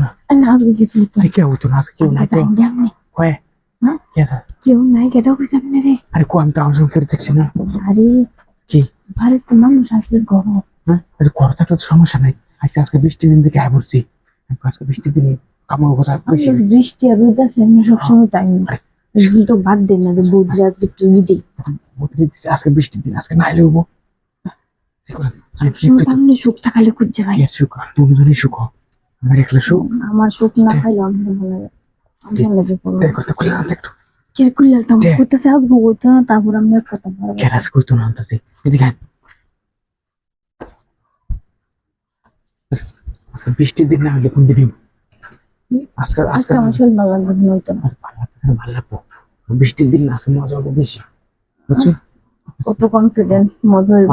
না কেউ নাই তো না জানি কয়ে হ্যাঁ? কে আছে? কেউ নাই কেটা কিছু আপনি রে আরে কো আমি তো দেখছি না আরে কি বাড়িতে মানুষ আছে ঘর হ্যাঁ তো সমস্যা নাই আজকে আজকে বৃষ্টি দিন থেকে আমি তো আজকে বৃষ্টি দিনে কামড় গোছা বেশি বৃষ্টি আর রোদ আছে আমি সবসময় টাইম এগুলো তো বাদ দেন না যে বৌদি আজকে একটু দিচ্ছে আজকে বৃষ্টির দিন আজকে না। এলেও আমি সামনে সুখ থাকালে খুঁজছে ভাই। সুখ? দুজনই সুখ আমার একলা সুখ? আমার সুখ না খাইলে আমার ভালো লাগে। আমার ভালো লাগে করব। দেখ তো কে? করতেছে আজকে হইতো না তারপর আমি কথা বলব না। আনতেছে? এদিকে আজকে বৃষ্টির দিন না হলে কোন দিন আজকে আজকে আমার শরীর ভালো লাগবে না ভালো লাগতেছে ভালো লাগবো। বৃষ্টির দিন আজকে মজা হবে বেশি। বুঝছ? কত কনফিডেন্স মজা হইব।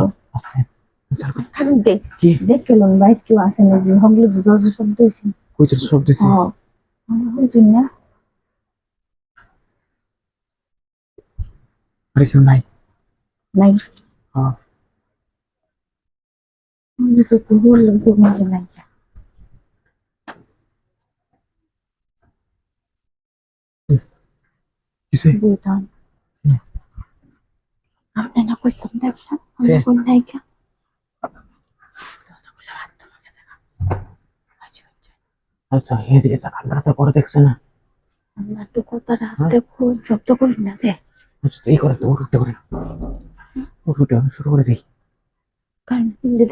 খালি দেখ দেখ কেলন বাইক কেউ আসে না যে হগলে দরজা শব্দ হয়েছে কইছো সব দিছি হ্যাঁ। না। আরে কেউ নাই। নাই। হ্যাঁ। আমি তো কুকুর লোক মজা নাই। কইছেন দেখছেন আমি কে? কোন নাই কে দরজা খুলে হাত তোমাকে দেখা আচ্ছা আচ্ছা আচ্ছা এদিকে তাক আমরা তো পরে দেখছে না আমরা একটু কথা রাস্তে খুব শব্দ করি না যে আচ্ছা তো এই করে তো উঠতে করে উঠতে শুরু করে দিই কারণ খুললে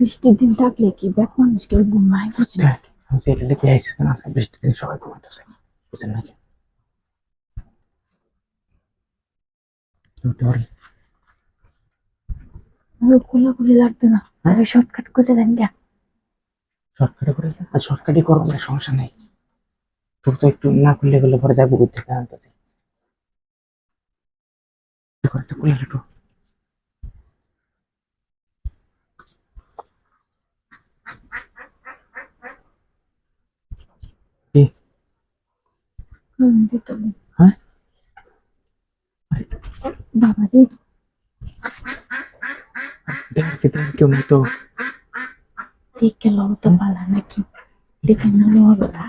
বৃষ্টির দিন থাকলে কি ব্যাক মানুষ কেউ ঘুমায় বুঝলি? লিখে আইসিস না আজকে বৃষ্টির দিন সবাই ঘুমাইতেছে বুঝছেন নাকি? পারি আমার লাগতো না। শর্টকাট করে দেন গা শর্টকাটে করে আর শর্টকাটই করব না সমস্যা নেই। তোর তো একটু না খুললে গেলে পরে যাব আনতেছি। তো খুলে একটু কি হুম দেখতে হবে। হ্যাঁ? বাবা রে। দেখ কি দেখ তো। দেখে লও তো পালা নাকি? দেখে না হবে না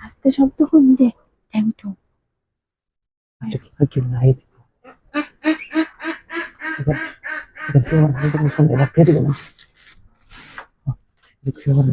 আস্তে শব্দ করুন দে থ্যাংক ইউ আচ্ছা, নাই। এবার আমার হালটা শুনে এবার ফেটে দেখি আবার